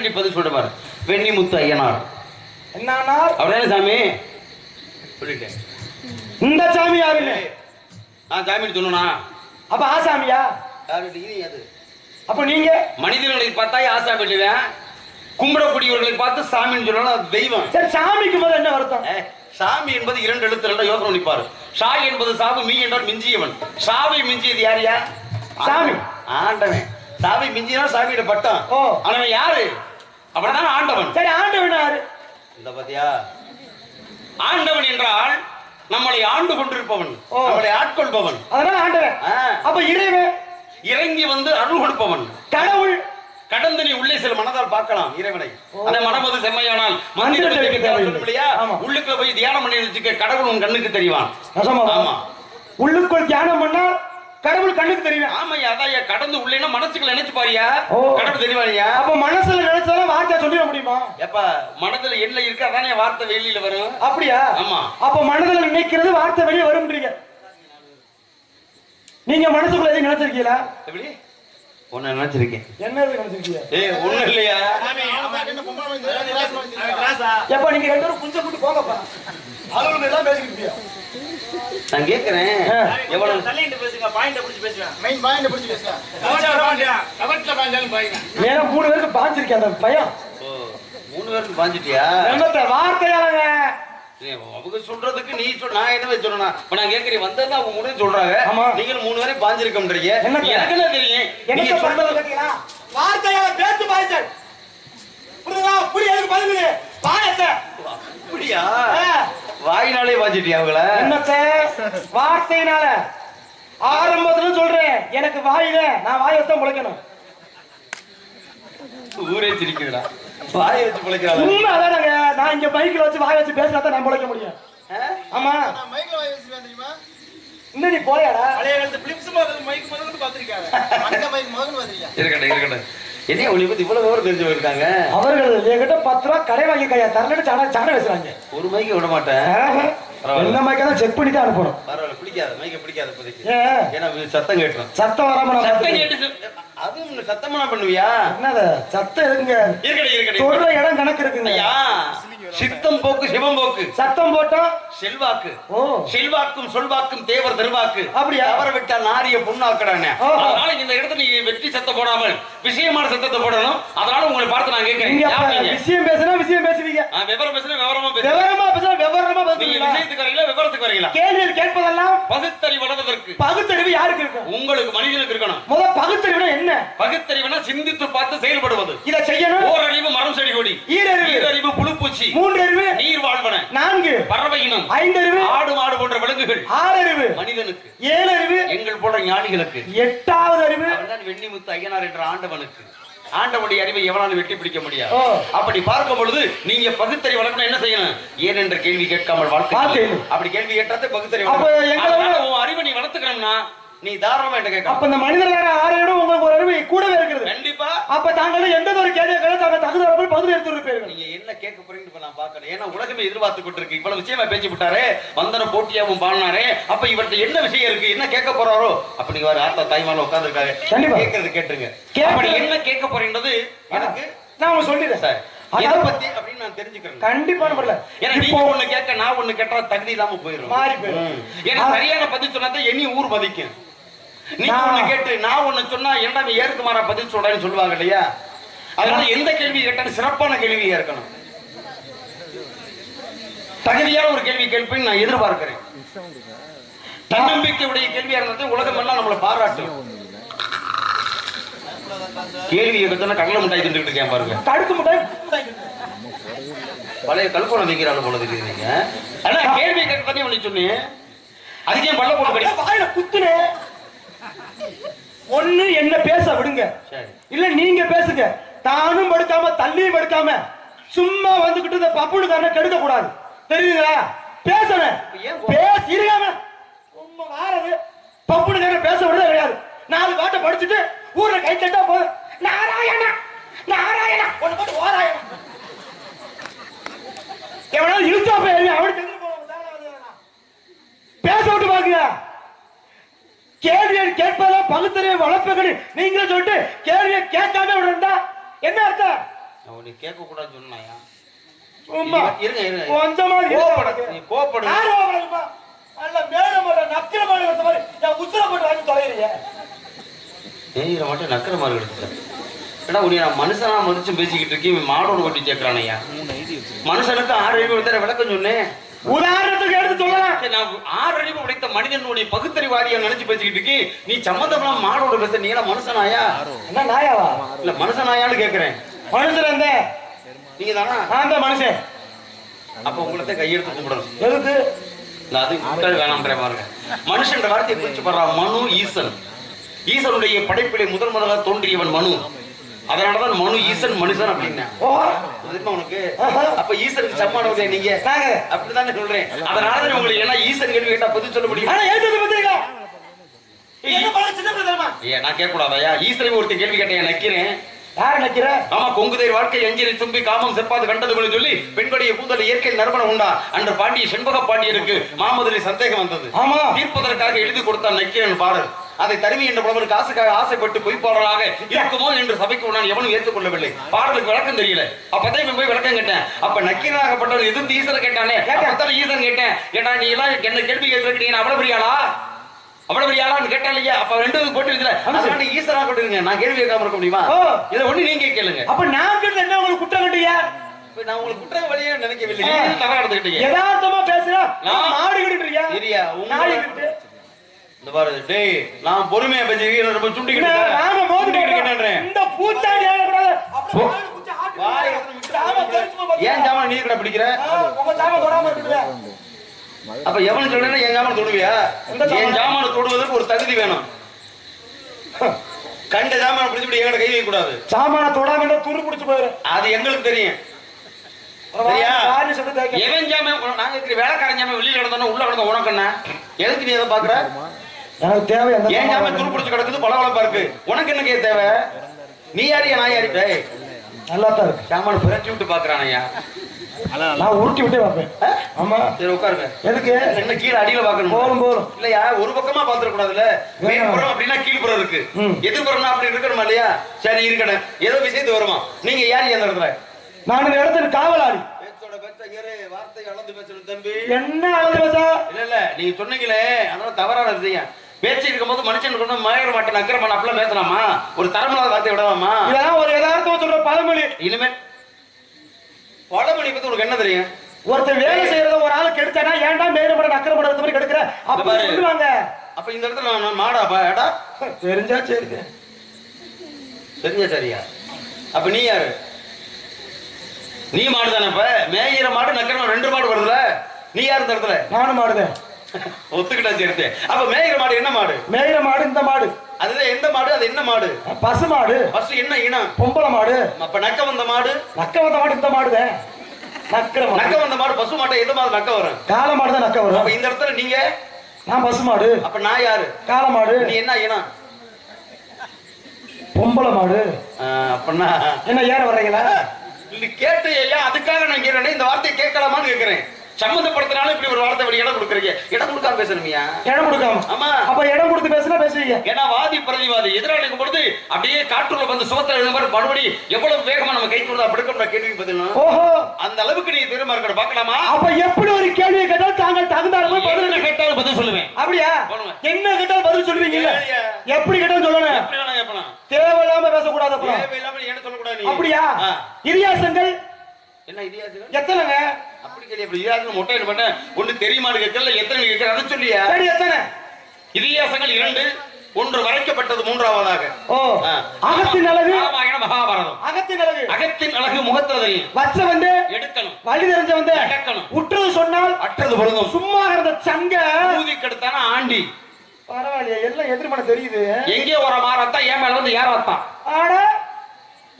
உடனடி பதில் சொல்ல பாரு. வெண்ணிமுத்து ஐயனார். என்னன்னா அவரே சாமி? சொல்லிட்டேன் இந்த சாமி யாருன்னு நான் சாமின்னு சொன்னா அப்ப ஆசாமியா யாரு அது. அப்ப நீங்க? மனிதர்களை பார்த்தா ஆசாமி இல்லையா? கும்பிடக்கூடியவர்களை பார்த்து சாமின்னு சொல்லலாம் தெய்வம். சரி சாமிக்கு முதல்ல என்ன வருத்தம்? சாமி என்பது இரண்டு எழுத்து ரெண்டா யோசனை நிப்பாரு ஷா என்பது சாவு மீ என்றால் மிஞ்சியவன். சாவை மிஞ்சியது யாரியா சாமி. ஆண்டவன். சாவை மிஞ்சினா சாமியோட பட்டம். ஓ. அவன் யாரு? அவன்தான் ஆண்டவன். சரி ஆண்டவன் யாரு? இந்த பாத்தியா? ஆண்டவன் என்றால் நம்மளை ஆண்டு கொண்டிருப்பவன். நம்மளை ஆட்கொள்பவன். அதனால ஆண்டவன். அப்ப இறைவன்? இறங்கி வந்து அருள் கொடுப்பவன். கடவுள்? கடந்து நீ உள்ளே சில மனதால் பார்க்கலாம் இறைவனை. அந்த மனமது செம்மையானால் இல்லையா ஆமா. உள்ளுக்குள்ள போய் தியானம் பண்ணி வச்சுக்க கடவுள் உன் கண்ணுக்கு தெரிவான். நசமா ஆமா. உள்ளுக்குள் தியானம் பண்ணா கடவுள் கண்ணுக்கு தெரியும் ஆமாய்யா அதான் கடந்து உள்ளேன்னா மனசுக்குள்ள நினைச்சு பாரியா. கடவுள் தெரிவாயா அப்ப மனசுல நினைச்சாலும் வார்த்தை சொல்லிட முடியுமா? எப்ப மனதுல என்ன இருக்கு அதானே வார்த்தை வெளியில வரும். அப்படியா? ஆமா. அப்ப மனதுல நினைக்கிறது வார்த்தை வெளியே வரும்ன்றீங்க. நீங்க மனசுக்குள்ள எதுவும் நினைச்சிருக்கீங்களா? எப்படி? ஒன்னு நினைச்சிருக்கேன். என்ன நினைச்சிருக்கீங்க? ஏய் ஒண்ணு இல்லையா? எப்ப நீங்க ரெண்டு பேரும் புஞ்ச கூட்டு போங்கப்பா. அவங்களுக்கு எல்லாம் பேசிக்கிட்டு இருக்கியா? நான் கேக்குறேன். ஆ. எவ்வளவு? ஏன்னா மூணு பேருக்கு பாஞ்சிருக்கேன் அந்த பையன்? ஓ, மூணு பேருக்கு பாஞ்சிட்டியா? என்னத்த வார்த்தையாளங்க? ஏய், அவங்க சொல்றதுக்கு நீ சொல் நான் என்ன சொல்லணும் இப்ப நான் கேக்குறேன் வந்தது அவங்க மூணு பேரும் சொல்றாங்க. நீங்களும் மூணு பேரும் பாஞ்சிருக்கோம்ன்றீங்க? எனக்கு என்ன தெரியும்? நீங்க சொல்றது வார்த்தையாள பேச்சு பாய்ச்சல் புரியுதா? புரிய எதுக்கு பாயத்த அப்படியா? வாயினாலே பாஞ்சிட்டியா அவங்கள என்னத்த வார்த்தையினால. ஆரம்பத்துல சொல்றேன். எனக்கு வாயில நான் வாயை தான் முளைக்கணும் ஊரே சிரிக்குதுடா. வாயை வச்சு பிழைக்கிறாள். உண்மை அதானங்க நான் இங்க பைக்ல வச்சு வாயை வச்சு பேசினா தான் நான் முளைக்க முடியும். ஆமா. இன்னும் நீ போயாடா இருக்கட்டும் இருக்கட்டும். என்ன உங்களை பத்தி இவ்வளவு விவரம் தெரிஞ்சவங்க இருக்காங்க அவர்கள் என்கிட்ட பத்து ரூபா கடை வாங்கி கையா தரலன்னு சட சட பேசுறாங்க. ஒரு மைக்கு விட மாட்டேன். என்ன செக் பண்ணி தான் அனுப்பணும். பரவாயில்ல பிடிக்காது மைக்க பிடிக்காது இப்போதைக்கு. ஏன்? ஏன்னா இது சத்தம் கேட்டுரும். சத்தம் வராம நான் சத்தம். கேட்டு அதுவும் சத்தமா பண்ணுவியா? என்னது? சத்தம் இருக்குங்க தொடுற இடம் கணக்கு இருக்குங்க. ஐயா. சித்தம் போக்கு சிவம் போக்கு. சத்தம் போட்டா? செல்வாக்கு. ஓ. செல்வாக்கும் சொல்வாக்கும் தேவர் திருவாக்கு. அப்படியா? தவற விட்டா நாரிய பொண்ணாக்கடானே. அதனால இந்த இடத்துல நீங்க வெற்றி சத்தம் போடாமல் விஷயமான சத்தத்தை போடணும். அதனால உங்களை பார்த்து நான் கேட்கிறேன்? விஷயம் பேசுனா விஷயம் பேசுவீங்க. விவரம் பேசுறேன் விவரமா பேசுறேன் விவரமா பேசுனா விவரமா நீங்க பேசுவீங்களா விஷயத்துக்கு வரீங்களா விவரத்துக்கு வரீங்களா? கேள்வியில் கேட்பதெல்லாம் பகுத்தறிவு வளர்வதற்கு. பகுத்தறிவு யாருக்கு இருக்கும்? உங்களுக்கு மனிதனுக்கு இருக்கணும். முத பகுத்தறிவுனா என்ன? பகுத்தறிவுனா சிந்தித்து பார்த்து செயல்படுவது. இதை செய்யணும். ஓரறிவு மரம் செடி கொடி. ஈரறிவு. ஈரறிவு புழுப்பூச்சி. மூன்றறிவு நீர் வாழ்வன நான்கு பறவை இனம் ஐந்தறிவு ஆடு மாடு போன்ற விலங்குகள் ஆறறிவு மனிதனுக்கு ஏழறிவு எங்கள் போன்ற ஞானிகளுக்கு. எட்டாவது அறிவு அவன்தான் வெண்ணிமுத்து ஐயனார் என்ற ஆண்டவனுக்கு. ஆண்டவனுடைய அறிவை எவனாலும் வெட்டி பிடிக்க முடியாது. அப்படி பார்க்கும் பொழுது நீங்க பகுத்தறிவு வளர்க்கணும் என்ன செய்யணும்? ஏன் என்ற கேள்வி கேட்காமல் வாழ்க்கையில். அப்படி கேள்வி கேட்டாதே உன் அறிவை நீ வளர்த்துக்கணும்னா நீ தாராளமா என்கிட்ட கேட்கலாம் அப்ப இந்த மனிதர்களான ஆறையோட உங்களுக்கு ஒரு அறிவு கூடவே இருக்கிறது. கண்டிப்பா. அப்ப தாங்கள் எந்த ஒரு கேள்வி கேட்டாலும் தாங்கள் தகுந்த பதில் எடுத்து இருப்பீர்கள். நீங்க என்ன கேட்க போறீங்கன்னு நான் பார்க்கணும் ஏன்னா உலகமே எதிர்பார்த்து கொண்டிருக்கு. இவ்வளவு விஷயமா பேச்சு விட்டாரே. வந்தன போட்டியாவும் பாடினாரே. அப்ப இவர்ட்ட என்ன விஷயம் இருக்கு? என்ன கேட்க போறாரோ? அப்ப நீங்க வேற ஆத்தா தாய்மால உட்கார்ந்துருக்காங்க. கண்டிப்பா. கேட்கறது கேட்டுருங்க. அப்படி என்ன கேட்க போறீங்கன்றது எனக்கு நான் உங்களுக்கு சொல்லிடுறேன். சார் எதை பத்தி அப்படின்னு நான் தெரிஞ்சுக்கிறேன். கண்டிப்பான முறையில ஏன்னா இப்போ ஒண்ணு கேட்க நான் ஒண்ணு கேட்டா தகுதி இல்லாம போயிடும். மாறி போயிடும். ஏன்னா. சரியான பதில் சொன்னா தான் இனி ஊர் மதிக்கும். நான்- ஒண்ணு கேட்டு நான் ஒண்ணு சொன்னா என்னடா நீ ஏற்கு மாறா பதில் சொல்றேன்னு சொல்லுவாங்க இல்லையா? அதனால எந்த கேள்வி கேட்டாலும் சிறப்பான கேள்வியா இருக்கணும் தகுதியான ஒரு கேள்வி கேட்பேன் நான் எதிர்பார்க்கிறேன். தன்னம்பிக்கையுடைய கேள்வியா இருந்தது உலகம் எல்லாம் நம்மளை பாராட்டும். கேள்வி எடுத்தோன்னா கடலை மிட்டாய் தின்றுட்டு இருக்கேன் பாருங்க. தடுக்க முடியாது பழைய கல்பனை வைக்கிறாங்க போல தெரியுது நீங்க. ஆனா கேள்வி கேட்க தண்ணி பண்ணி சொன்னேன். அதுக்கே பல்ல போட்டு வாயில குத்துனே. ஒண்ணு என்ன பேச விடுங்க. இல்ல நீங்க பேசுங்க. தானும் படுக்காம தள்ளியும் படுக்காம சும்மா வந்துகிட்டு இந்த பப்புனுக்காரனை கெடுக்க கூடாது தெரியுங்களா பேசணும் பேச இருக்காம. உண்மை வாரது. பப்புனுக்காரன் பேச விடுறது கிடையாது. நாலு பாட்டை படிச்சுட்டு ஊர்ல கை தட்டா போதும் நாராயணா! நாராயணா! ஒண்ணு போட்டு ஓராயணா எவனாவது இழுச்சா போய் அவனுக்கு. பேச விட்டு பாக்குங்க கேள்வியை கேட்பதெல்லாம் பகுத்தறிவை வளர்ப்புகள் நீங்களே சொல்லிட்டு கேள்வியை கேட்காம விடுறா என்ன அர்த்தம்? உன்னை கேட்க கூடாதுன்னு சொன்னாயா? சும்மா இருங்க இருங்க கொஞ்சமா கோவப்பட நீ கோவப்படு. யார் கோவப்படுறீங்கப்பா? நல்ல மேல போட்ட நக்கிர மாதிரி ஒருத்த மாதிரி என் உசுர போட்டு வாங்கி தொலைறீங்க நெய்கிற மட்டும் நக்கிற மாதிரி எடுத்துட்டேன் ஏடா உன்னை நான் மனுஷனா மதிச்சு பேசிக்கிட்டு இருக்கேன்? மாடோட கொட்டி சேர்க்கிறானையா மனுஷனுக்கு ஆறு அறிவு விளக்கம் சொன்னேன். உதாரணத்துக்கு எடுத்து சொல்லலாம். நான் ஆறு அறிவு உடைத்த மனிதனுடைய பகுத்தறிவாதியா நினைச்சு பேசிக்கிட்டு இருக்கேன். நீ சம்மந்தம்லாம் மாடோட பேச நீ எல்லாம் மனுஷனாயா? என்ன நாயாவா? இல்ல மனுஷனாயான்னு கேக்குறேன். மனுஷன் இருந்த நீங்க தானா? நான் தான் மனுஷன். அப்ப உங்களை கையெடுத்து கும்பிடணும். எதுக்கு? அது வேணாம்ன்ற பாருங்க மனுஷன்ற வார்த்தையை குறிச்சு படுறா மனு ஈசன். ஈசனுடைய படைப்பிலே முதல் முதலாக தோன்றியவன் மனு. அதனாலதான் மனு ஈசன் மனுஷன் தெரியுமா உனக்கு. அப்ப ஈசனுக்கு சம்மானவங்க நீங்க? நாங்க. அப்படித்தானே சொல்றேன். அதனாலதான் உங்களுக்கு ஏன்னா ஈசன் கேள்வி கேட்டா பதில் சொல்ல முடியும். என்ன நான் கேட்க கூடாதயா ஈசனை ஒருத்தன் கேள்வி கேட்டேன் நக்கிறேன். யார் நிக்கிற? ஆமா கொங்குதைர் வாழ்க்கை எஞ்சினை தும்பி காமம் செப்பாது கண்டது சொல்லி பெண்களுடைய கூந்தல் இயற்கை நறுமணம் உண்டா? அன்று பாண்டிய செண்பக பாண்டியருக்கு மாமதுரை சந்தேகம் வந்தது. ஆமா. தீர்ப்பதற்காக எழுதி கொடுத்தான் நக்கீரன் பாடல் அதை தருவி என்ற புலவர் காசுக்காக ஆசைப்பட்டு பொய்ப்பாளராக இருக்குமோ என்று சபைக்கு நான் எவனும் ஏற்றுக்கொள்ளவில்லை. பாடலுக்கு விளக்கம் தெரியல. அப்பதான் இவன் போய் விளக்கம் கேட்டேன். அப்ப நக்கீரனாகப்பட்டவர் எதிர்த்து ஈசனை கேட்டானே. அப்பதான் ஈசன் கேட்டேன். ஏடா நீ எல்லாம் என்ன கேள்வி கேட்கறதுக்கு நீ அவ்வளவு பெரியாளா? அவ்வளவு பெரியாளான்னு கேட்டா இல்லையா? அப்ப ரெண்டு போட்டு இதுல அதனால ஈசனா கொண்டுருங்க நான் கேள்வி கேட்காம இருக்க முடியுமா. இதை ஒண்ணு நீங்க கேளுங்க. அப்ப நான் கிட்ட என்ன உங்களுக்கு குற்றம் கட்டியா நான் உங்களுக்கு குற்ற வழியே நினைக்கவில்லை. தவறா எடுத்துக்கிட்டீங்க யதார்த்தமா பேசுறா. நான் மாடு சரியா உங்க நாடி கிட்டு இந்த பாரு டேய் நான் பொறுமையா பேசி ரொம்ப சுண்டிக்கிட்டு நாம. இருக்கேன்றேன். இந்த பூச்சாண்டி ஏறக்கூடாது போ. அப்படியே வாயில குச்சி ஆட்டு வாயை விடுங்க. விட்டு சாம தெரிச்சுமா பாத்தீங்களா? ஏன் ஜாமான் நீ கூட பிடிக்கிற உங்க சாம தொடாம இருக்குது அப்ப எவனு சொல்றேன்னா என் ஜாமான் தொடுவியா ஜாமான்? என் ஜாமான தொடுவதற்கு ஒரு தகுதி வேணும் கண்ட ஜாமான பிடிச்சி எங்கிட்ட கை வைக்க கூடாது சாமான தொடாம இருந்தா துரு புடிச்சு போயிரு அது எங்களுக்கு தெரியும். எவன் ஜாமான் நாங்க இருக்கிற வேலைக்காரன் ஜாமான் வெளியில கிடந்தோம் உள்ள கிடந்த உனக்கு என்ன எதுக்கு நீ எதை பாக்குற எனக்கு தேவை அந்த ஏன் சாமான் துரு பிடிச்சு கிடக்குது பளபளப்பா இருக்கு உனக்கு என்ன கே தேவை? நீ யாரியா நான் யாரு? டேய். நல்லா தான் இருக்கு. ஜாமான் புரட்டி விட்டு பாக்குறானையா நான் உருட்டி விட்டே பார்ப்பேன். ஆ? ஆமா. சரி உட்காருங்க. எதுக்கு? என்ன கீழே அடியில பாக்கணும் போரும் போரும் இல்லையா? ஒரு பக்கமா பாத்துற கூடாதுல்ல மேற்புறம் அப்படின்னா கீழ்ப்புறம் இருக்கு. ம். எதிர்புறம்னா அப்படி இருக்கணுமா இல்லையா? சரி இருக்கணும் ஏதோ விஷயத்து வருமா? நீங்க யார் அந்த இடத்துல நான் இந்த இடத்துல காவலாளி. அளந்து என்ன அளவு பேசா? இல்ல இல்ல. நீங்க சொன்னீங்களே. அதனால தவறான விஷயம். பேச்சு இருக்கும்போது மனுஷன் கொண்டு மயர மாட்டேன் அக்கிரமன் அப்படிலாம் பேசலாமா ஒரு தரமில்லாத வார்த்தை விடலாமா இதெல்லாம் ஒரு யதார்த்தமா சொல்ற பழமொழி. இனிமேல் பழமொழி பத்தி உனக்கு என்ன தெரியும்? ஒருத்தன் வேலை செய்யறத ஒரு ஆளு கெடுத்தானா? ஏன்டா மேலும் அக்கிரம பண்றது மாதிரி கெடுக்கிற? அப்ப. சொல்லுவாங்க. அப்ப இந்த இடத்துல நான் மாடா பா ஏடா? தெரிஞ்சா சரி. சரியா சரியா? அப்ப நீ யாரு? நீ மாடு தானே இப்ப மேயிற மாடு நக்கரமா ரெண்டு மாடு வருதுல. நீ யாரு இந்த இடத்துல? நானும் மாடுதேன். ஒத்துக்கிட்டா சேர்த்து அப்ப மேயிற மாடு என்ன மாடு? மேயிற மாடு இந்த மாடு. அதுதான் எந்த மாடு? அது என்ன மாடு? பசு மாடு. ஃபர்ஸ்ட் என்ன இனம்? பொம்பளை மாடு. அப்ப நக்க வந்த மாடு? நக்க வந்த மாடு இந்த மாடுதேன் நக்க வந்த மாடு பசு மாட்டை எந்த மாடு நக்க வரும்? காளை மாடு தான் நக்க அப்ப வரும் இந்த இடத்துல நீங்க? நான் பசு மாடு. அப்ப நான் யாரு? காளை மாடு. நீ என்ன இனம்? பொம்பளை மாடு. ஆ, அப்பன்னா என்ன ஏற வர்றீங்களா? கேட்டு ஐயா அதுக்காக நான் கேட்கிறேன் இந்த வார்த்தையை கேட்கலாமான்னு கேட்கிறேன். சம்மந்தப்படுத்தினாலும் இப்படி ஒரு வார்த்தை இடம் கொடுக்குறீங்க. இடம் கொடுக்காம பேசணுமியா? இடம் கொடுக்காம. ஆமா. அப்ப இடம் கொடுத்து பேசுனா பேசுவீங்க ஏன்னா வாதி பிரதிவாதி எதிராளிக்கும் பொழுது அப்படியே காற்றுள்ள வந்து சுகத்துல எழுந்த மாதிரி மறுபடி எவ்வளவு வேகமா நம்ம கை கொடுத்தா இருக்கும் கேள்வி பதில். ஓஹோ. அந்த அளவுக்கு நீ பெருமா இருக்கணும் பார்க்கலாமா? அப்ப எப்படி ஒரு கேள்வியை கேட்டாலும் தாங்கள் தகுந்தாலும் பதில் பதில் கேட்டாலும் பதில் சொல்லுவேன். அப்படியா. என்ன கேட்டாலும் பதில் சொல்லுவீங்கல்ல? ஏய்யா. எப்படி கேட்டாலும் சொல்லணும். தேவையில்லாம பேசக்கூடாது அப்புறம். தேவையில்லாம என்ன சொல்லக்கூடாது அப்படியா? ஆ. என்ன இதிகாசம் எத்தனைங்க? அப்படி கேள்வி அப்படி இதிகாசம் மொட்டை என்ன பண்ண ஒண்ணு தெரியுமான்னு கேட்கல எத்தனை கேட்கற அதை சொல்லியா. சரி எத்தனை? இதிகாசங்கள் இரண்டு ஒன்று வரைக்கப்பட்டது மூன்றாவதாக. அகத்தின் அழகு? ராமாயணம் மகாபாரதம். அகத்தின் அழகு? அகத்தின் அழகு முகத்துல தெரியும். வச்ச வந்து எடுக்கணும். வழி தெரிஞ்ச வந்து நடக்கணும். உற்றது சொன்னால் அற்றது பொருந்தும் சும்மா இருந்த சங்க. ஊதி கெடுத்தானா ஆண்டி? பரவாயில்லையே எல்லாம் எதிர்மனை தெரியுது. எங்கே ஒரு மாறத்தான் ஏன் மேல வந்து வந்தான் ஆட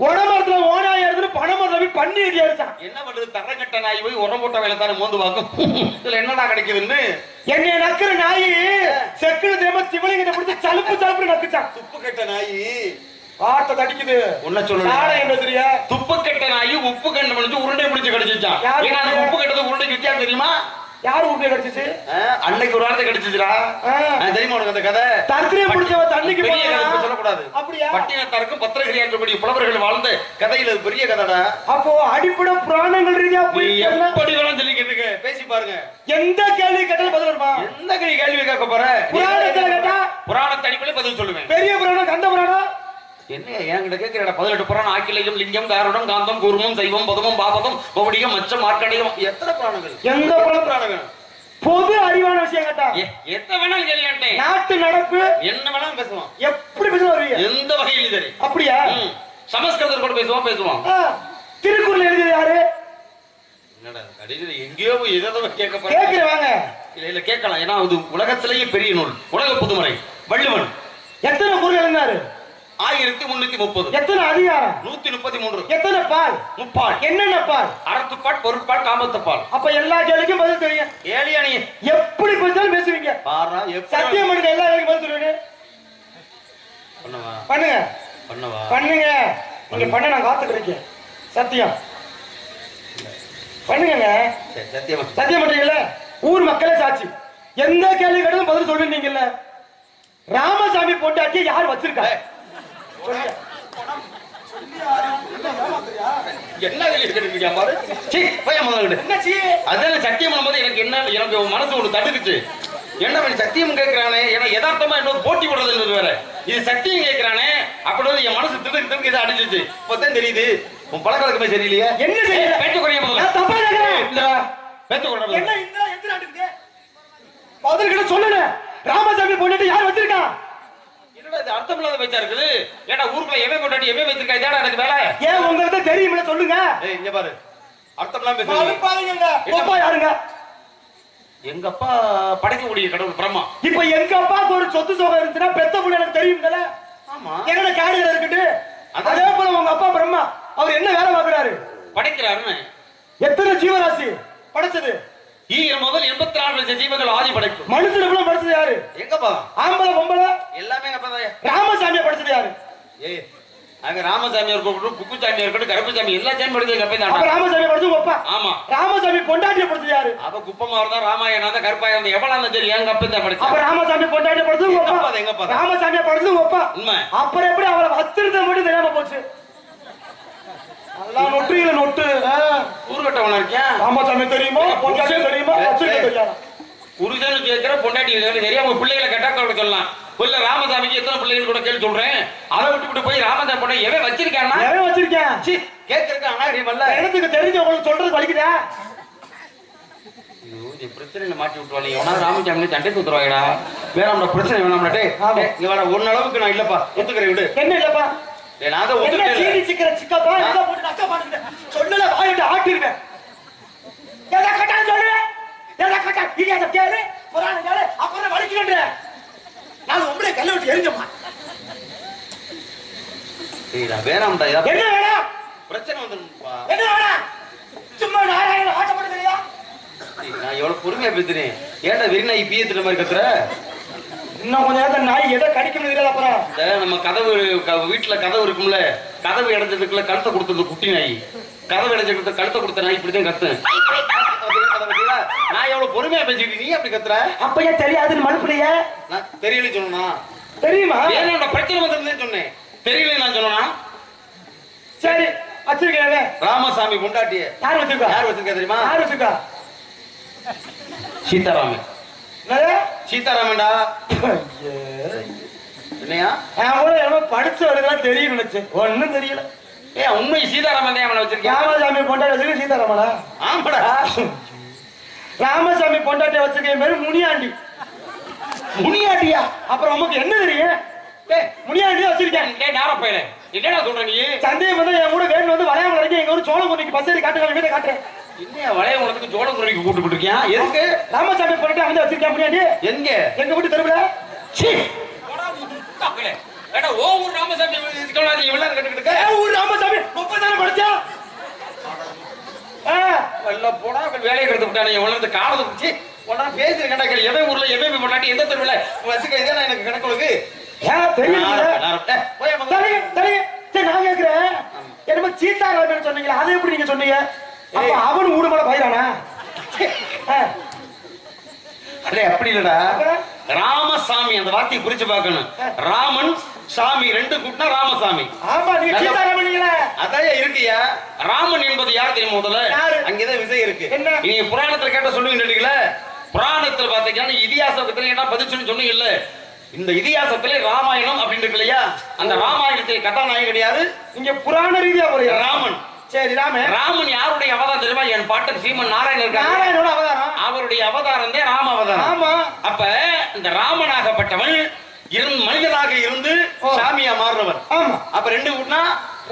உடம்புல ஓனா ஏறுது பணமரத்துல போய் பண்ணி ஏறிச்சான். என்ன பண்றது? தரங்கட்ட நாய் போய் உரம் போட்ட வேலை தானே மோந்து பார்க்கும். இதுல என்னடா கிடைக்குதுன்னு? என்னை நக்குற நாயி செக்குல தெரியாம சிவலிங்கத்தை பிடிச்சி சலுப்பு சலுப்பு நக்குச்சான். துப்பு கட்ட நாய். வார்த்தை தடிக்குது. உன்ன சொல்லணும் என்ன தெரியா துப்பு கட்ட நாய் உப்பு கண்டு முடிச்சு உருண்டை பிடிச்சு கடிச்சிச்சான்? ஏன்னா உப்பு கட்டது உருண்டைக்கு வித்தியாசம் தெரியுமா? யாரு உருண்டை கிடைச்சிச்சு அன்னைக்கு ஒரு வார்த்தை கிடைச்சிச்சுடா. தெரியுமா உனக்கு அந்த கதை? தத்திரியை பிடிச்சவ தண்ணிக்கு பெரிய கதை சொல்லக்கூடாது. அப்படியா? பட்டினத்தாருக்கும் பத்திரகிரியாற்றக்கூடிய புலவர்கள் வாழ்ந்த கதையில அது பெரிய கதைடா. அப்போ அடிப்படை புராணங்கள் ரீதியா போய் எப்படி வேணாலும் சொல்லி கேட்டுக்க. பேசி பாருங்க. எந்த கேள்வி கேட்டாலும் பதில் வருமா? எந்த கேள்வி கேள்வி கேட்க போற? புராணத்துல கேட்டா? புராணத்தை அடிப்படையில் பதில் சொல்லுவேன். பெரிய புராணம் கந்த புராணம்? என்ன என்கிட்ட கேட்கிறடா? பதினெட்டு புராணம் ஆக்கிலையும் லிங்கம் காருடம் காந்தம் கூர்மம் சைவம் பதமம் பாபதம் பவடியம் மச்சம் மார்க்கடையம் எத்தனை புராணங்கள்? எந்த புராணம் பொது அறிவான விஷயம் கேட்டா. எத்த வேணாலும் கேள்வி நாட்டு நடப்பு. என்ன வேணாலும் பேசுவான் எப்படி பேச வருவீங்க எந்த வகையில் சரி. அப்படியா? ம். சமஸ்கிருதத்தில் கூட பேசுவான் ஆ, திருக்குறள் எழுதியது யாரு? என்னடா கடைசியில் எங்கேயோ போய் எதை கேட்க போற கேக்குறேன் வாங்க. இல்ல இல்ல கேட்கலாம். ஏன்னா அது உலகத்திலேயே பெரிய நூல். உலக புதுமறை. வள்ளுவன். எத்தனை குரல் எழுதினாரு? ஆயிரத்தி முன்னூத்தி முப்பது. எத்தனை அதிகாரம்? நூத்தி முப்பத்தி மூன்று எத்தனை பால்? முப்பால். என்னென்ன பால்? அறத்துப்பால் பொருட்பால் காமத்துப்பால் அப்ப எல்லா கேள்விக்கும் பதில் தெரியும். ஏழியானி எப்படி பேசினாலும் பேசுவீங்க. பாரா சத்தியம் பண்ணுங்க எல்லா கேள்விக்கும் பதில் சொல்லுவீங்க பண்ணவா. பண்ணுங்க. பண்ணவா. பண்ணுங்க. நீங்க பண்ண நான் காத்துட்டு இருக்கேன் சத்தியம் பண்ணுங்க சத்தியமா சத்தியம் பண்றீங்கல்ல ஊர் மக்களே சாட்சி. எந்த கேள்வி கேட்டாலும் பதில் சொல்லுவீங்கல்ல. ராமசாமி பொண்டாட்டியை யார் வச்சிருக்கா? சொல்லுங்க. என்ன கேட்டுருக்கீங்க பாரு சீ போய் அதான் சத்தியம் பண்ணும்போது எனக்கு என்ன எனக்கு மனசு ஒன்று தடுக்குச்சு என்ன சத்தியம் கேட்கிறானே ஏன்னா யதார்த்தமா இன்னொரு போட்டி விடுறதுன்றது வேற இது சத்தியம் கேட்கிறானே அப்படி வந்து என் மனசு திடுக்கு திடுக்கு இதை அடிச்சிச்சு இப்பதான் தெரியுது உன் பழக்க வழக்கமே சரியில்லையே என்ன செய்யல? பேச்சு குறைய நான் தப்பா கேக்குறேன். இந்த பேச்சு குறைய என்ன இந்த சொல்லுங்க ராமசாமி யார் வச்சிருக்கா என்னடா இது அர்த்தம் இல்லாத பேச்சா இருக்குது. ஏடா ஊருக்குள்ள எவன் கொண்டாடி எவன் வச்சிருக்கா இதாடா எனக்கு வேலை. ஏன் உங்களுக்கு தெரியுமில்ல சொல்லுங்க. ஏய் இங்க பாரு. அர்த்தம் இல்லாம பேசுறீங்க அனுப்பாதீங்க அப்பா யாருங்க? எங்க அப்பா படைக்கக்கூடிய கடவுள் பிரம்மா. இப்ப எங்க அப்பாவுக்கு ஒரு சொத்து சோகம் இருந்துச்சுன்னா பெத்த புள்ள எனக்கு தெரியும்ல? ஆமா. என்னோட காடுகள் இருக்கட்டு. அதான். அதே போல உங்க அப்பா பிரம்மா அவர் என்ன வேலை பார்க்கறாரு? படைக்கிறாருன்னு. எத்தனை ஜீவராசி? படைச்சது. ஈகிற முதல் எண்பத்தி நாலு லட்சம் ஜீவங்கள் ஆதி படைப்பு. மனுஷனுக்குள்ள படைச்சது யாரு? எங்கப்பா? ஆம்பளை பொம்பளை எல்லாமே தான் ராமசாமியை படைச்சது யாரு? ஏய் அங்க ராமசாமி இருக்கட்டும் குப்புசாமி இருக்கட்டும் கருப்புசாமி எல்லா சாமி படிச்சது கப்பை தான் ராமசாமி படைச்சது அப்பா? ஆமா. ராமசாமி பொண்டாட்டியை படைச்சது யாரு? அப்ப குப்பமா இருந்தா ராமாயணம் தான் கருப்பாயம் இருந்தா எவ்வளவு இருந்தா சரி என் கப்பை தான் அப்ப ராமசாமி பொண்டாட்டியை படைச்சது அப்பா? எங்க அப்பா? ராமசாமியை படைச்சது அப்பா? உண்மை. அப்புறம் எப்படி அவரை வச்சிருந்த மட்டும் தெரியாம போச்சு? நொட்டு. ஆ. ஊர்கட்டவனா இருக்கேன்? ராமசாமி தெரியுமா? பொண்டாட்டி தெரியுமா? தெரியாதா? புருஷனு கேட்கிற பொண்டாட்டி கேட்கிற தெரியாம பிள்ளைகளை கட்டா கூட சொல்லலாம். இல்ல ராமசாமிக்கு எத்தனை பிள்ளைகள் கூட கேள்வி சொல்றேன். அதை விட்டு போய் ராமசாமி பொண்ணை எவன் வச்சிருக்கான்னா? எவன் வச்சிருக்கேன்? சி கேட்கறதுக்கு அனாகரியமல்ல எனக்கு தெரிஞ்சு உங்களுக்கு சொல்றது வலிக்குதா? பிரச்சனையில மாட்டி விட்டுருவாங்க எவனா ராமசாமி சண்டை குத்துருவாங்கடா வேணாம்டா பிரச்சனை ஆமா. டேய், இங்க வர ஒன்னு அளவுக்கு நான் இல்லப்பா. ஒத்துக்கிறேன் விடு. என்ன இல்லப்பா? நான் தான் ஒத்துக்கிறேன் சிக்கிற சிக்கப்பா? போட்டு சொல்லல வாயிட்டு ஆட்டிருவேன் எதை கட்டாலும் சொல்லுவேன். எதை கட்டா இது அதை கேளு புராணம் கேளு அப்புறம் வலிக்கிறேன் நான் உங்களே கல்ல விட்டு எரிஞ்சம்மா. வேணாம்டா என்ன வேணாம்? பிரச்சனை வந்துருப்பா என்ன வேணாம்? சும்மா நாராயண ஆட்டப்பட்டு தெரியா நான் எவ்வளவு பொறுமையா பேசுறேன். ஏன்டா வெறிநாய் பீயத்துற மாதிரி கத்துற? இன்னும் கொஞ்ச நேரத்துல நாய் எதை கடிக்கணும் தெரியல அப்புறம். நம்ம கதவு வீட்டுல கதவு இருக்கும்ல கதவு இடத்துக்குள்ள கழுத்தை கொடுத்தது குட்டி நாய். கதவு இடத்துக்கு கழுத்தை கொடுத்த நாய் இப்படிதான் கத்து நான் எவ்வளவு பொறுமையா பேசிக்கிட்டு நீ அப்படி கத்துற? அப்பயே தெரியாதுன்னு மனுப்புலையே நான் தெரியல சொன்னா தெரியுமா? வேணும்டா பிரச்சனை வந்திருந்தேன்னு சொன்னேன்? தெரியல நான் சொன்னா சரி வச்சிருக்கேன் ராமசாமி பொண்டாட்டிய. யார் வச்சிருக்கா? யார் வச்சிருக்கா தெரியுமா? யார் வச்சிருக்கா? சீதாராமன்? சீதாராமன்டா. என்னையா? நான் கூட என்னமோ படிச்சவனுக்கு தெரியும் நினைச்சேன். ஒண்ணும் தெரியல. ஏ உண்மை சீதாராமன் தான் அவனை வச்சிருக்கேன் ராமசாமி பொண்டாட்டி வச்சிருக்க? சீதாராமனா? ஆமாடா. ராமசாமி பொண்டாட்டி வச்சிருக்க பேரு முனியாண்டி. முனியாட்டியா அப்புறம் உமக்கு என்ன தெரியும்? முனியாண்டி வச்சிருக்கேன். டேய் நார பையல என்னடா சொல்ற நீ? சந்தேகம் வந்து என் கூட வேணும் வந்து வளையம் வரைக்கும் எங்க ஊர் சோழகுடிக்கு பஸ் ஏறி காட்டுங்க வீட்டை காட்டுறேன். என்னையா வளைய உனக்கு ஜோட குறைக்கு கூட்டு இருக்கியா எதுக்கு ராமசாமி பொண்டாட்டி வந்து வச்சிருக்கேன் முனியாண்டி. எங்க? எங்க வீட்டு தெருவுல. சீ. ஏடா, ஓ ஊர் ராமசாமி இதுக்கு இவ்வளவு கேட்டுக்கிட்டு? ஏன் ஊர் ராமசாமி முப்பது தானே படிச்சா? ஆ, வெள்ள போனா அவன் வேலையை கெடுத்து விட்டானே இவ்வளவு காலத்தை உடனே பேசிருக்கேன்டா கேளு. எவன் ஊர்ல எவன் பண்ணாட்டி எந்த தெருவில்? வச்சுக்க இதே எனக்கு கணக்கு ஏன் தெரியல சரி நான் கேக்குறேன். என்னமோ சீதாராமன் சொன்னீங்களா அதை எப்படி நீங்க சொன்னீங்க? அப்ப அவனு ஊடுமலை பயிரானா அடே அப்படி இல்லடா? ராமசாமி அந்த வார்த்தையை குறிச்சு பார்க்கணும். ராமன் சாமி ரெண்டு கூட்டினா ராமசாமி. ஆமா நீங்க நல்ல- சீதாராமன் அதான் இருக்கியா? ராமன் என்பது யார் தெரியுமா முதல்ல? அங்கேதான் விசை இருக்கு. என்ன? நீங்க புராணத்துல கேட்ட சொல்லுவீங்கல்ல புராணத்துல பாத்தீங்கன்னா இதிகாசத்துல என்ன பதிச்சுன்னு சொன்னீங்கல்ல. இந்த இதிகாசத்துல ராமாயணம் அப்படின்னு இருக்கு இல்லையா? அந்த ராமாயணத்தில் கதாநாயகன் யாரு? நீங்க புராண ரீதியா போறீங்க ராமன். சரி ராம ராமன் யாருடைய அவதாரம் தெரியுமா? என் பாட்டன் சீமன் நாராயணன் இருக்காரு. நாராயணோட அவதாரம். அவருடைய அவதாரம் தான் ராம அவதாரம். ஆமா. அப்ப இந்த ராமனாகப்பட்டவன் மனிதனாக இருந்து. சாமியா மாறுறவன் ஆமா. அப்ப ரெண்டு கூட்டினா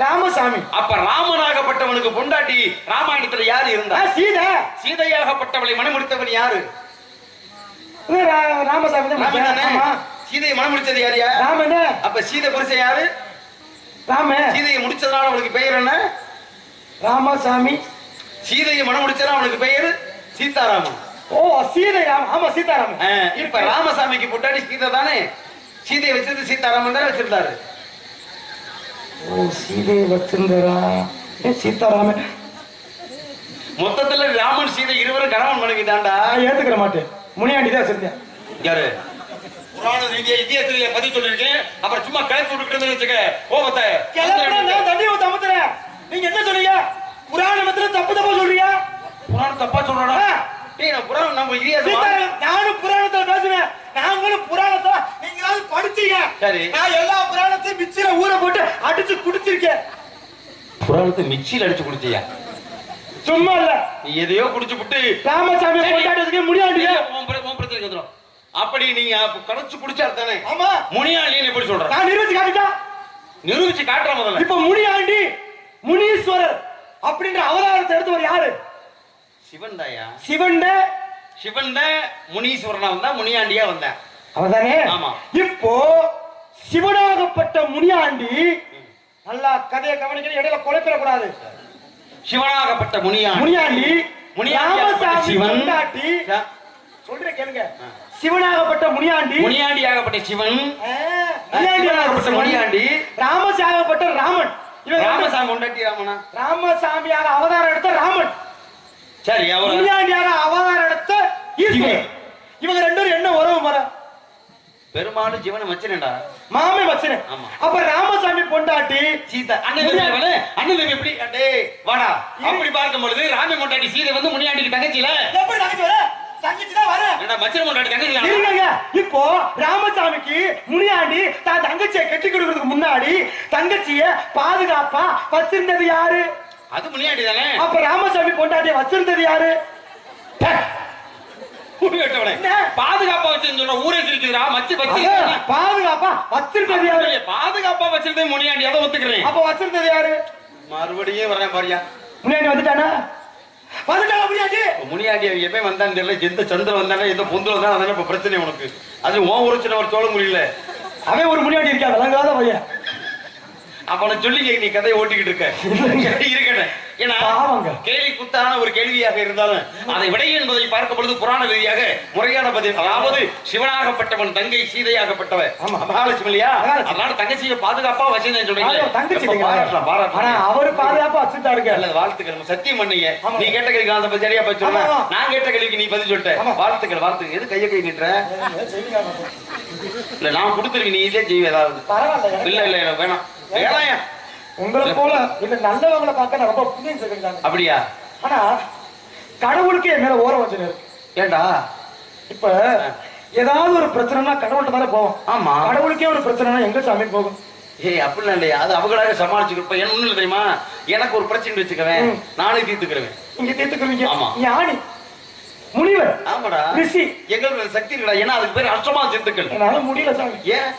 ராமசாமி. அப்ப ராமனாகப்பட்டவனுக்கு பொண்டாட்டி ராமாயணத்துல யாரு இருந்தா? சீதா. சீதையாகப்பட்டவளை மணமுடித்தவன் யாரு? ராமசாமி சீதையை மணமுடிச்சது யாரியா ராமன். அப்ப சீதை புருஷன் யாரு? ராம சீதையை முடிச்சதுனால அவனுக்கு பெயர் என்ன? ராமசாமி. சீதையை மணமுடிச்சதுனால அவனுக்கு பெயர் சீதாராமன். ஓ சீதை ராம ஆமா சீதாராமன். இப்ப ராமசாமிக்கு பொண்டாட்டி சீதை தானே? சீதையை வச்சது சீதாராமன் தானே வச்சிருந்தாரு. ஓ சீதையை வச்சிருந்தா ஏன் சீதாராமன். மொத்தத்துல ராமன் சீதை இருவரும் கணவன் மனைவி தாண்டா ஏத்துக்கிற மாட்டேன். முனியாண்டி தான் வச்சிருந்தேன் யாரு? புராண ரீதியா இத்தியாசத்திலே பதிவு சொல்லிருக்கேன் அப்புறம் சும்மா கிளப்பி விட்டுக்கிறது வச்சுக்க கோபத்தை. தண்ணி ஊத்த அமுத்துறேன். நீங்க என்ன சொன்னீங்க புராணத்துல தப்பு தப்பா சொல்றீங்க? புராணம் தப்பா சொல்றா புராணம் நம்ம நானும் புராணத்துல பேசுவேன். நாங்களும் புராணத்துல நீங்களாவது படிச்சீங்க. சரி. நான் எல்லா புராணத்தையும் மிக்சியில ஊற போட்டு அடிச்சு குடிச்சிருக்கேன். புராணத்தை மிக்சியில் அடிச்சு குடிச்சியா? சும்மா இல்ல. நீ எதையோ குடிச்சு விட்டு ராமசாமி கொண்டாடுறதுக்கு வந்துரும். அப்படி நீங்க கரைச்சு குடிச்சா தானே? ஆமா. முனியாண்டின்னு எப்படி சொல்ற? நான் நிரூபிச்சு காட்டுட்டா? நிரூபிச்சு காட்டுற முதல்ல. இப்ப முனியாண்டி முனீஸ்வரர் அப்படின்ற அவதாரத்தை எடுத்தவர் யாரு சிவன் தாயா சிவன் சிவன் தான் முனீஸ்வரனா வந்தா முனியாண்டியா வந்தேன். அவதானே? ஆமா. இப்போ சிவனாகப்பட்ட முனியாண்டி நல்லா கதையை கவனிக்கணும் இடையில குழப்பிடக்கூடாது சிவனாகப்பட்ட முனியாண்டி. முனியாண்டி ராமசாமி சிவன். கொண்டாட்டி ச- சொல்றேன் கேளுங்க. சிவனாகப்பட்ட முனியாண்டி. முனியாண்டியாகப்பட்ட சிவன். ஆ, முனியாண்டி முனியாண்டி. ராமசாகப்பட்ட ராமன். இவன் ராமசாமி ராமசாமி கொண்டாட்டி ராமனா? ராமசாமியாக அவதாரம் எடுத்த ராமன். சரி முனியாண்டியாக அவதாரம் எடுத்த ஈஸ்வரன். இவங்க ரெண்டு பேரும் என்ன உறவு மர பெருமாளும் ஜீவனை வச்சிருந்தா மாமே மச்சனே ஆமா. அப்ப ராமசாமி பொண்டாட்டி சீதா அண்ணன் அண்ணன் எப்படி? அடே வாடா. அப்படி பார்க்கும் பொழுது ராம கொண்டாட்டி சீதை வந்து முனியாண்டிக்கு தங்கச்சில எப்படி தங்கச்சி வர? இப்போ ராமசாமிக்கு முனியாண்டி தான் தங்கச்சியை கட்டி கொடுக்கறதுக்கு முன்னாடி தங்கச்சிய பாதுகாப்பா வச்சிருந்தது யாரு? அது முனியாண்டி தானே? அப்ப ராமசாமி பொண்டாட்டிய வச்சிருந்தது யாரு? பாதுகாப்பா வச்சிருந்து ஊரே சிரிக்குதுடா மச்சி வச்சு. பாதுகாப்பா? வச்சிருந்தது யாரு? பாதுகாப்பா வச்சிருந்தே முனியாண்டி அதை ஒத்துக்கிறேன். அப்ப வச்சிருந்தது யாரு? மறுபடியும் வரேன் பாரியா. முனியாண்டி வந்துட்டானா? வந்துட்டானா முனியாண்டி? முனியாண்டி எப்பயும் வந்தான்னு தெரியல எந்த சந்திரன் வந்தானே எந்த பொந்து வந்தானே இப்ப பிரச்சனை உனக்கு. அது உன் உரைச்சு அவர் சொல்ல முடியல அவன் ஒரு முனியாண்டி இருக்கா விளங்காத பையன். அவனை சொல்லி நீ கதையை ஓட்டிக்கிட்டு இருக்க. இருக்கட்டும். ஏன்னா. கேள்வி குத்தான ஒரு கேள்வியாக இருந்தாலும் அதை விடை என்பதை பார்க்கும் பொழுது புராண ரீதியாக முறையான பதில் அதாவது சிவனாகப்பட்டவன் தங்கை சீதையாகப்பட்டவன். மகாலட்சுமி இல்லையா. அதனால தங்கச்சியை பாதுகாப்பா வச்சிருந்தேன் சொல்றீங்க அவரு பாதுகாப்பா வச்சுட்டா இருக்க அல்லது வாழ்த்துக்கள் சத்தியம் பண்ணீங்க. நீ கேட்ட கேள்விக்கு நான் பதில் சரியா பதில் சொன்னேன். நான் கேட்ட கேள்விக்கு நீ பதில் சொல்லிட்ட. ஆமா. வாழ்த்துக்கள் வாழ்த்துக்கள். எது கைய கை நிட்டுற? இல்ல நான் கொடுத்துருக்கேன் நீ இதே செய்வே ஏதாவது. இல்ல இல்ல வேணாம். உங்களை போல இல்ல நல்லவங்களை பார்க்க நான் ரொம்ப புண்ணியம் சேர்க்கிறாங்க அப்படியா? ஆனா கடவுளுக்கு என் மேல ஓர இருக்கு. ஏண்டா? இப்ப ஏதாவது ஒரு பிரச்சனைனா கடவுள்கிட்ட தானே போவோம். ஆமா. கடவுளுக்கே ஒரு பிரச்சனைனா எங்க சாமி போகும்? ஏய் அப்படிலாம் இல்லையா? அது அவங்களாக சமாளிச்சுக்கிட்டு என்ன இல்ல தெரியுமா? எனக்கு ஒரு பிரச்சனை வச்சுக்கவேன். நானே தீர்த்துக்கிறேன். இங்க தீர்த்துக்குவீங்க ஆமா. முனிவர். ஆமாடா. ரிஷி. எங்களுக்கு சக்தி இருக்கா ஏன்னா அதுக்கு பேர் அஷ்டமா சித்துக்கள் என்னால முடியல சாமி. ஏன்?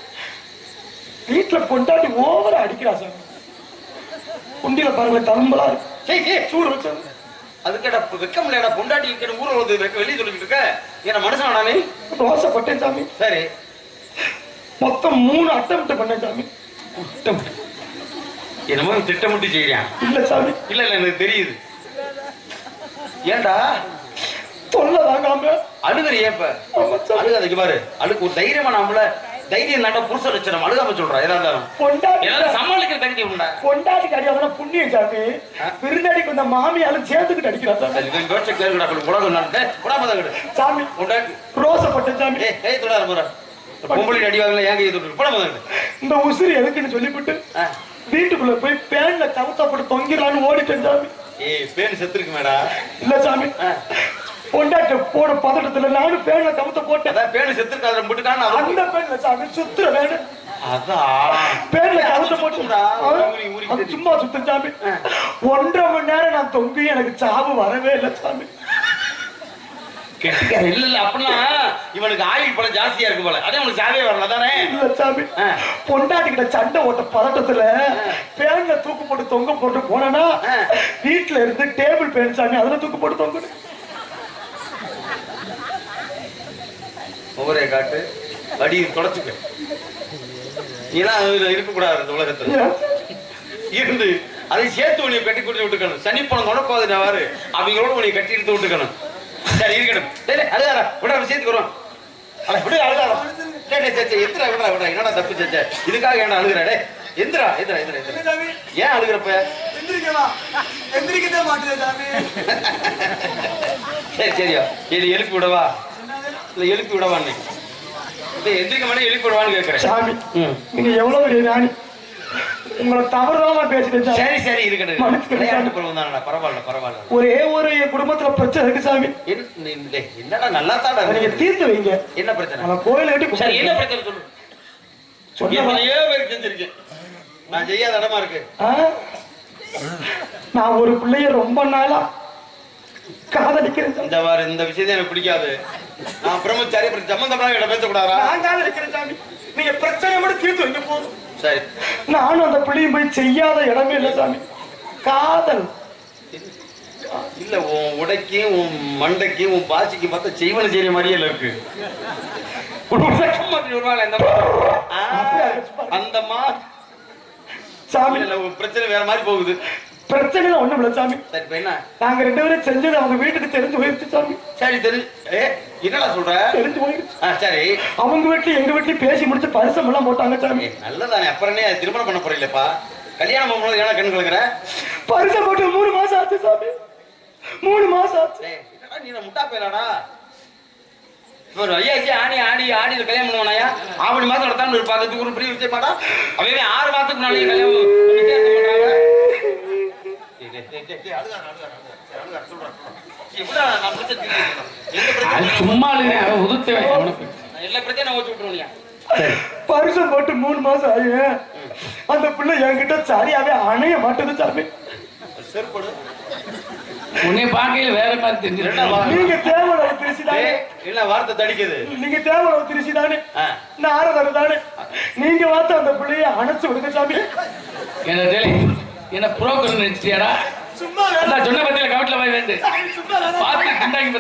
வீட்டுல கொண்டாடி ஓவரா அடிக்கிறா சாமி. குண்டில பாருங்க தம்பலா இருக்கு. சரி சரி சூடு வச்சாங்க அதுக்கேடா வெக்கம் இல்லையாடா பொண்டாட்டி இருக்கிற ஊரை வந்து வெக்க வெளியே சொல்லிட்டு இருக்க. என்ன மனுஷனா நீ ரோசப்பட்டேன் சாமி. சரி. மொத்தம் மூணு அட்டம் பண்ணேன் சாமி. குட்டம் என்னமோ திட்டமிட்டு செய்யறான் இல்ல சாமி. இல்ல இல்ல எனக்கு தெரியுது. ஏன்டா? தொல்லை தாங்காம அழுகிறியே இப்ப. அழுகாதீங்க பாரு. அழுக்கு ஒரு தைரியமா நாமள தைரியம் நாட்ட புருஷ லட்சணம் அழுகாம சொல்றா ஏதா இருந்தாலும். கொண்டாடி சமாளிக்கிற தகுதி உண்டா? கொண்டாடி அடியாதான் புண்ணியம் சாமி. விருந்தாடிக்கு வந்த மாமியாலும் சேர்ந்துக்கிட்டு அடிக்கிறா சாமி இவன் யோசிச்சு கேளுங்கடா அப்படி உலகம் நடத்த உடாம தான் சாமி உண்டாக்கு. ரோசப்பட்ட சாமி. ஏய் தொடாத போற பொம்பளை அடி வாங்கல ஏன் கையை தொட்டு உடாம தான் இந்த உசிறு எதுக்குன்னு சொல்லிவிட்டு வீட்டுக்குள்ள போய் பேன்ல கவுத்தப்பட்டு தொங்கிடலான்னு ஓடிட்டேன் சாமி. ஏய் பேன் செத்துருக்கு மேடா. இல்ல சாமி. பொண்டாட்ட போட பதட்டத்துல நானும் பேன்ல கவுத்த போட்டேன். அதான் பேனு செத்துருக்காத முட்டுக்கான அந்த பேன்ல சாமி சுத்துற வேணும் அதான் பேர்ல அது கவுத்த போட்டு சுத்தும்டா. ஆ, ஊறி, ஊறி. அது சும்மா சுத்தம் சாமி. ஒன்றரை மணி நேரம் நான் தொங்கி எனக்கு சாவு வரவே இல்லை சாமி. இல்ல இல்ல அப்படின்னா இவனுக்கு ஆயுள் பழம் ஜாஸ்தியா இருக்கு போல. அதே உனக்கு சாவே வரல தானே இல்ல சாமி. ஆ. பொண்டாட்டிக்கிட்ட சண்டை ஓட்ட பதட்டத்துல பேன்ல தூக்கு போட்டு தொங்க போட்டு போனேன்னா ஆ. வீட்டுல இருந்து டேபிள் பேன் சாமி அதுல தூக்கு போட்டு தொங்கணும் ஒவ்வொரு காட்டு. அடி தொடச்சுக்க நீலாம் இருக்கக்கூடாது இந்த உலகத்துல. இருந்து அதை சேர்த்து உன்னை கட்டி கொடுத்து விட்டுக்கணும். சனிப்பணம் குழப்பாது வாரு. அவங்களோட உன்னை கட்டி எடுத்து விட்டுக்கணும். சரி இருக்கட்டும். சரி அழுதாரா விட சேர்த்துக்கிறோம் அட விடு அழுதாரா எந்திரா விடுறா விடுறா என்னடா தப்பு செஞ்ச இதுக்காக என்ன அழுகுற? டேய் எந்திரா எந்திரா எந்திரா எந்திரா. ஏன் அழுகுறப்ப? எந்திரிக்கவே? மாட்டேன் சரி சரியா இது எழுப்பி விடவா? இல்ல எழுப்பி விடவா நீ டேய் எந்திரிக்க மாட்டே எழுப்பி விடவான்னு கேட்கறேன் சாமி. நீங்க எவ்வளவு பெரிய ஞானி? உங்களை தவறுதாம பேசிட்டேன் சாமி. சரி சரி இருக்கட்டும் பரவாயில்ல பரவாயில்ல. ஒரே ஒரு குடும்பத்துல பிரச்சனை இருக்கு சாமி. என்னடா நல்லா தாடா நீங்க தீர்த்து வைங்க. என்ன பிரச்சனை? நம்ம கோயில கட்டி சரி என்ன பிரச்சனை சொல்லு. சொன்ன பேருக்கு செஞ்சிருக்கேன் நான் செய்யாத இடமா இருக்கு? நான் ஒரு பிள்ளைய ரொம்ப நாளா காதலிக்கிறேன். இந்த வாரம் இந்த விஷயத்தை எனக்கு பிடிக்காது. நான் பிரம்மச்சாரி அப்புறம் சம்பந்தப்படாத இடம் பேசக்கூடாதா? நான் காதலிக்கிறேன் சாமி. நீங்க பிரச்சனை மட்டும் தீர்த்து வைங்க போதும். சரி. நானும் அந்த பிள்ளையும் போய் செய்யாத இடமே இல்லை சாமி. காதல். இல்ல உன் உடைக்கும் உன் மண்டைக்கும் உன் பாசிக்கும் பார்த்தா செய்வன செய்யற மாதிரியே இல்ல இருக்கு. அந்த மா சாமி. இல்ல உன் பிரச்சனை வேற மாதிரி போகுது. பிரச்சனை ஒண்ணும் இல்லை சாமி. சரி என்ன? நாங்க ரெண்டு பேரும் செஞ்சது அவங்க வீட்டுக்கு தெரிஞ்சு போயிருச்சு சாமி. சரி தெரிஞ்சு ஏ என்னடா சொல்ற? தெரிஞ்சு போயிருச்சு. சரி. அவங்க வீட்லயும் எங்க வீட்லயும் பேசி முடிச்சு பரிசம் எல்லாம் போட்டாங்க சாமி. நல்லதானே அப்புறம் திருமணம் பண்ண போறீங்களப்பா? கல்யாணம் பண்ணும்போது ஏன்னா கண்ணு கலக்குற? பரிசம் போட்டு மூணு மாசம் ஆச்சு சாமி. மூணு மாசம் ஆச்சு. நீ முட்டா போயிடாடா ஒரு ஐயாச்சி ஆடி ஆடி ஆடி கல்யாணம் பண்ணுவானாயா? ஆவணி மாசம் அதுக்கு ஒரு விஷயம் மாட்டா அவன் ஆறு மாசத்துக்கு முன்னாடி கல்யாணம் விட்டுருவீங்க பரிசம் போட்டு மூணு மாசம் ஆகி அந்த பிள்ளை என்கிட்ட சரியாவே அணைய மாட்டேது சாமி. உன்னை பார்க்கையில வேற மாதிரி தெரிஞ்சிருக்கா. நீங்க தேவலவு திருச்சிதானே? டேய், என்ன வார்த்தை தடிக்குது. நீங்க தேவலவு திருச்சிதானே? ஆ. நாரதர் தானே நீங்க பார்த்து அந்த பிள்ளைய அணைச்சு விடுங்க சாமி. என்ன என்ன புரோக்கர் நினைச்சிட்டியாடா? சும்மா அதான் சொன்ன பத்தியில கவட்டில போய் வேண்டு. பார்த்து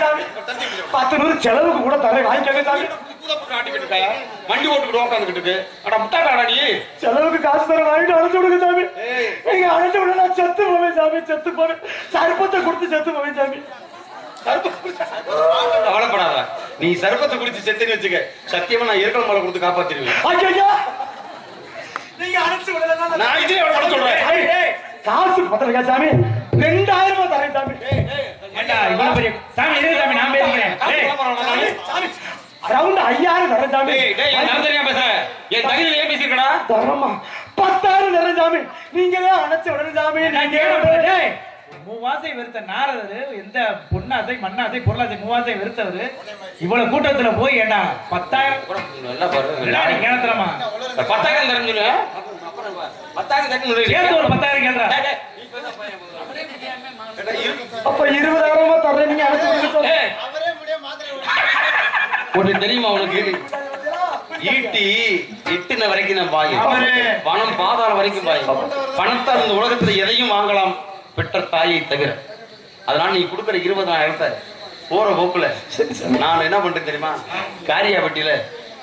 சாமி. பத்து நூறு செலவுக்கு கூட தரேன். வாங்கிக்கோங்க சாமி. வண்டி ஓட்டுக்கிட்டு உட்காந்துக்கிட்டு அட முட்டாடாடா நீ? செலவுக்கு காசு தர வாங்கிட்டு அழைச்சு விடுங்க சாமி. ஏய். நீங்க அழைச்சு விட நான் செத்து போவேன் சாமி செத்து போவேன். சர்ப்பத்தை கொடுத்து செத்து போவேன் சாமி. கவலைப்படாத. நீ சர்பத்தை குடிச்சு செத்துன்னு வச்சுக்க. சத்தியமா நான் இருக்கல் மலை கொடுத்து காப்பாத்திருவேன் ஐயா நீங்க அழைச்சு விடலன்னா நான் இதே எவ்வளவு சொல்றேன். காசு பத்திரிக்கா சாமி? ரெண்டாயிரம் ரூபாய் தரேன் சாமி. இவ்வளவு பெரிய சாமி நான் அரௌண்ட் ஐயாயிரம் தரேன் சாமி. டேய், டேய், நான் தெரியாம பேசுறேன். என் தகுதியில ஏன் பேசியிருக்கடா? தரமா பத்தாயிரம் தரேன் சாமி. நீங்களே அணைச்சு விடணும் சாமி. நான் டேய், மூவாசை வெறுத்த நாரதர் எந்த பொன்னாசை மண்ணாசை பொருளாசை மூவாசை வெறுத்தவர் இவ்வளவு கூட்டத்துல போய் ஏண்டா பத்தாயிரம் கேணத்துலமா பத்தாயிரம் தரேன்னு சொல்லு. பத்தாயிரம் ஒரு பத்தாயிரம் இருக்கு. அப்ப இருபதாயிரம் நீங்க. ஒண்ணு தெரியுமா உனக்கு? ஈட்டி எட்டுன வரைக்கும் நான் பாயும். பணம் பாதாளம் வரைக்கும் பாயும். பணத்தால் இந்த உலகத்துல எதையும் வாங்கலாம். பெற்ற தாயை தவிர. அதனால நீ கொடுக்குற இருபதாயிரத்தை போற போக்குல நான் என்ன பண்றேன் தெரியுமா? காரியாபட்டியில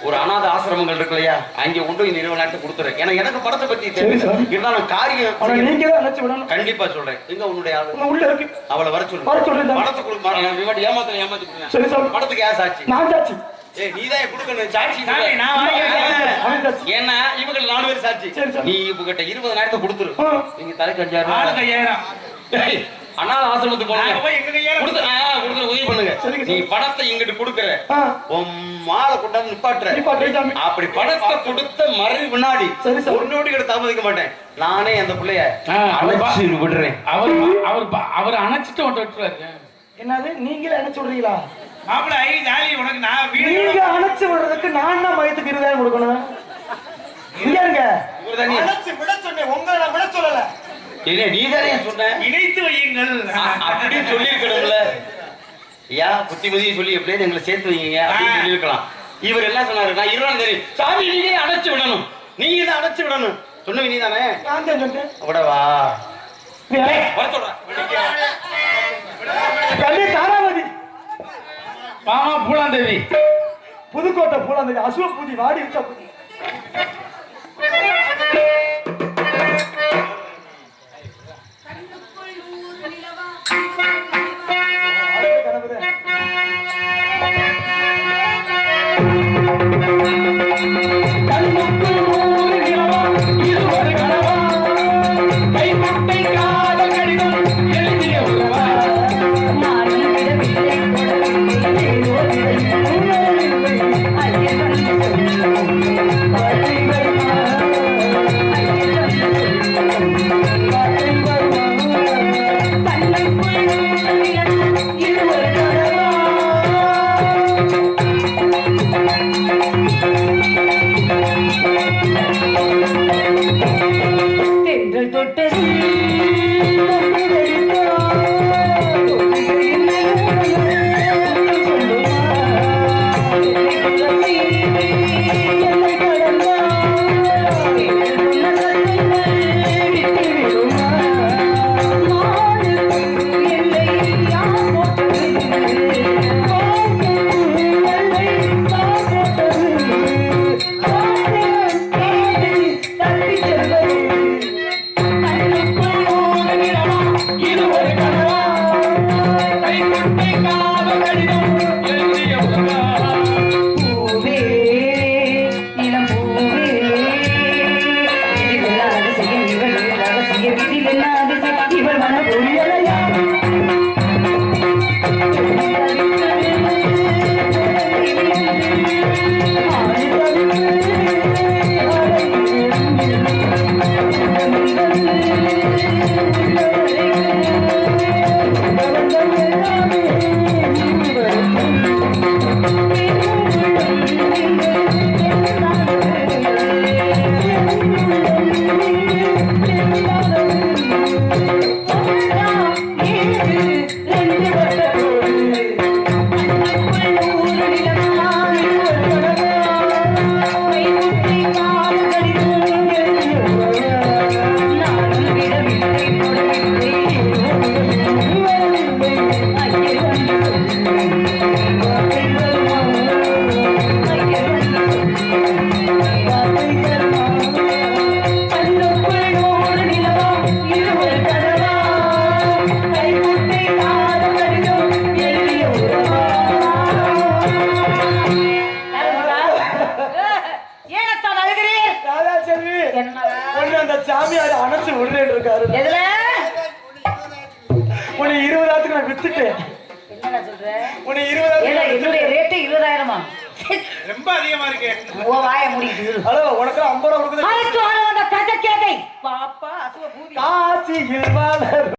ஒரு அனாதை ஆசிரமங்கள் இருக்கு இல்லையா? அங்க கொண்டு இந்த இருபது நாட்டு கொடுத்துரு. ஏன்னா எனக்கு படத்தை பத்தி தெரியும் சாமி. இருந்தாலும் காரியம். நீங்க தான் கண்டிப்பா சொல்றேன். எங்க உன்னுடைய ஆளு? உள்ள இருக்கு. அவளை வர சொல்லு. வர சொல்றேன். படத்தை கொடுக்க ஏமாத்த ஏமாத்தி சாமி படத்துக்கு ஏன் சாட்சி? நான் சாட்சி. ஏன்னா இவங்க நாலு பேர் சாட்சி. நீ இவங்கிட்ட இருபது நேரத்தை கொடுத்துரு. நீங்க தலைக்கு அஞ்சாயிரம் கையாயிரம் ஏய், அனாதை ஆசிரமத்துக்கு போனாங்க உதவி பண்ணுங்க. நீ சாமி. படத்தை இங்கிட்டு கொடுக்குற. மாலை கொண்டாந்து நிப்பாட்டுற. அப்படி படத்தை கொடுத்த மறு வினாடி. ஒரு நோடி கூட தாமதிக்க மாட்டேன். நானே அந்த பிள்ளைய அழைச்சு விடுறேன். அவர் அவர் அவர் அணைச்சிட்டு என்னது? நீங்களே அணைச்சு விடுறீங்களா? மாப்பிள்ள ஐ ஜாலி உனக்கு நான் வீடியோ நீங்க அணைச்சு விடுறதுக்கு நான் தான் மயத்துக்கு இருபதாயிரம் கொடுக்கணும்? இவர்தானே? அணைச்சு விட சொன்னேன் உங்களை நான் விட சொல்லல. இல்ல நீ தானே சொன்ன? இணைத்து வையுங்கள். அப்படின்னு சொல்லியிருக்கணும்ல. ஐயா புத்திமதியை சொல்லி எப்படியாவது எங்களை சேர்த்து வைங்க அப்படின்னு ஆ. சொல்லியிருக்கலாம். இவர் என்ன சொன்னாரு? நான் இருபதாம் தேதி சாமி நீங்க அணைச்சு விடணும். நீங்க தான் அணைச்சு விடணும். சொன்னவி நீ தானே நான் தான் சொன்னேன். விடவா ஏய், வர சொல்றேன் பாமா பூலாந்தேவி. புதுக்கோட்டை பூலாந்தேவி அசுவ பூஜை வாடி வச்சா பூஜை. அடுத்த